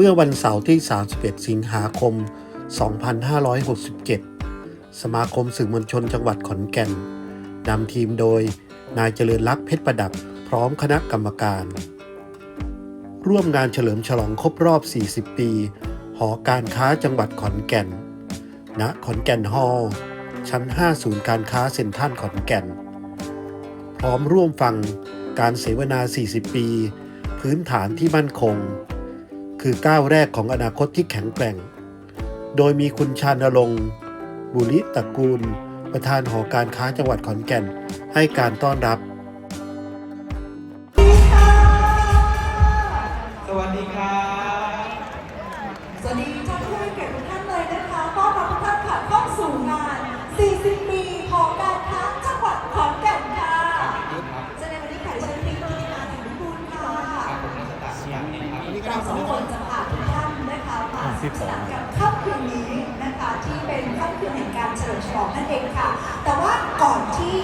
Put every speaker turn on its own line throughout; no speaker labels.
เมื่อวันเสาร์ที่ 31 สิงหาคม 2567 สมาคมสื่อมวลชนจังหวัดขอนแก่นนำทีมโดยนายเจริญลักษณ์เพชรประดับพร้อมคณะกรรมการ ร่วมงานเฉลิมฉลองครบรอบ 40 ปี หอการค้าจังหวัดขอนแก่น ณ ขอนแก่นฮอลล์ชั้น 5 ศูนย์การค้าเซ็นทรัลขอนแก่น พร้อมร่วมฟังการเสวนา 40 ปี พื้นฐานที่มั่นคง คือก้าวแรกของอนาคตที่แข็งแกร่ง โดยมีคุณชานรงค์บุริตระกูล ประธานหอการค้าจังหวัดขอนแก่น ให้การต้อนรับ
สวัสดีครับ
สวัสดีท่านผู้มีเกียรติทุกท่านเลย
มา
สนุกสนานกับค่ำคืนนี้นะคะที่เป็นค่ำคืนแห่งการเฉลิมฉลองนั่นเองค่ะ แต่ว่าก่อนที่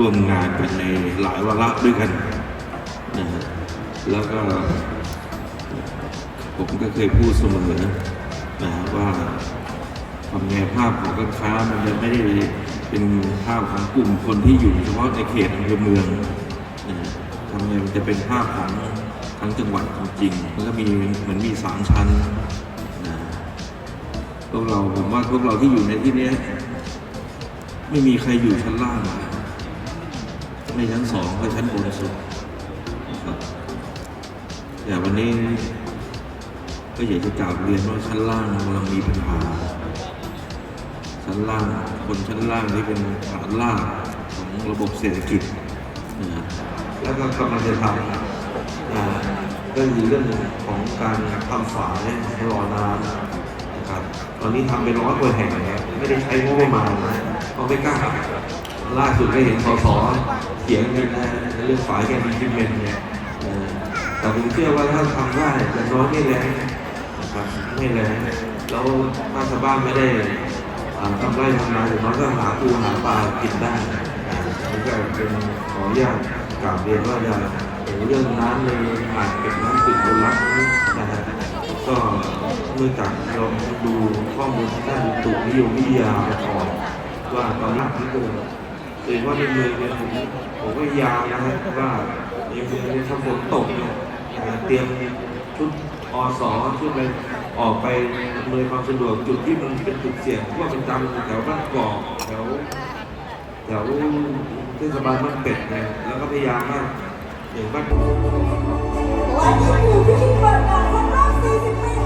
ร่วม
งานกันในหลายวาระด้วยกันนะฮะแล้วก็ผมก็เคยพูดเสมอนะฮะว่าทำไงภาพของการค้ามันจะไม่ได้เป็นภาพของกลุ่มคนที่อยู่เฉพาะในเขตอำเภอเมืองนะทำไงมันจะเป็นภาพของทั้งจังหวัดจริงมันก็มีเหมือนมีสามชั้นนะพวกเราผมว่าพวกเราที่อยู่ในที่นี้ไม่มีใครอยู่ชั้นล่างนะ ไม่ชั้นสองก็ชั้นบนสุดนะครับแต่วันนี้ก็อยากจะกล่าวเรียนว่าชั้นล่างกำลังมีปัญหา ชั้นล่างคนชั้นล่างที่เป็นฐานล่างของระบบเศรษฐกิจนะแล้วก็กำลังจะทำก็คือเรื่องของการทำฝายให้รอน้ำนะครับ ตอนนี้ทำไปร้อยกว่าแห่งแล้วไม่ได้ใช้งบประมาณนะเพราะไม่กล้า ล่าสุดก็เห็นสสเถียงกันนะเรื่องฝายแกนดิเมนเนี่ยแต่ผมเชื่อว่าถ้าทำได้จะน้อยไม่แรงนะครับไม่แรงแล้วถ้าชาวบ้านไม่ได้ทำไร่ทำนาอย่างน้อยก็หาปูหาปลากินได้นี่ก็เป็นขออนุญาตกราบเรียนว่าจะเห็นเรื่องน้ำในอ่างเก็บน้ำตึกบนรักนะฮะก็เมื่อจากเราดูข้อมูลที่ด้านตุนิยมวิทยามาก่อนว่าตอนนี้ที่เกิด ดยเฉพาะในเมืองเนี่ยผมผมก็ยายามนะฮะว่าในเมืองเนี่ยถ้าฝนตกเนี่ยเตรียมชุดอสอชุดไปออกไปอำนวยความสะดวกจุดที่มันเป็นจุดเสี่ยงพวกเป็นจำแถวบ้านกอกแถวแถวเทศบาลบ้านเป็ดเนี่ยแล้วก็พยายามว่าอย่างบ้าน
และนี่คือพิธีเปิดงานครบรอบ40ปี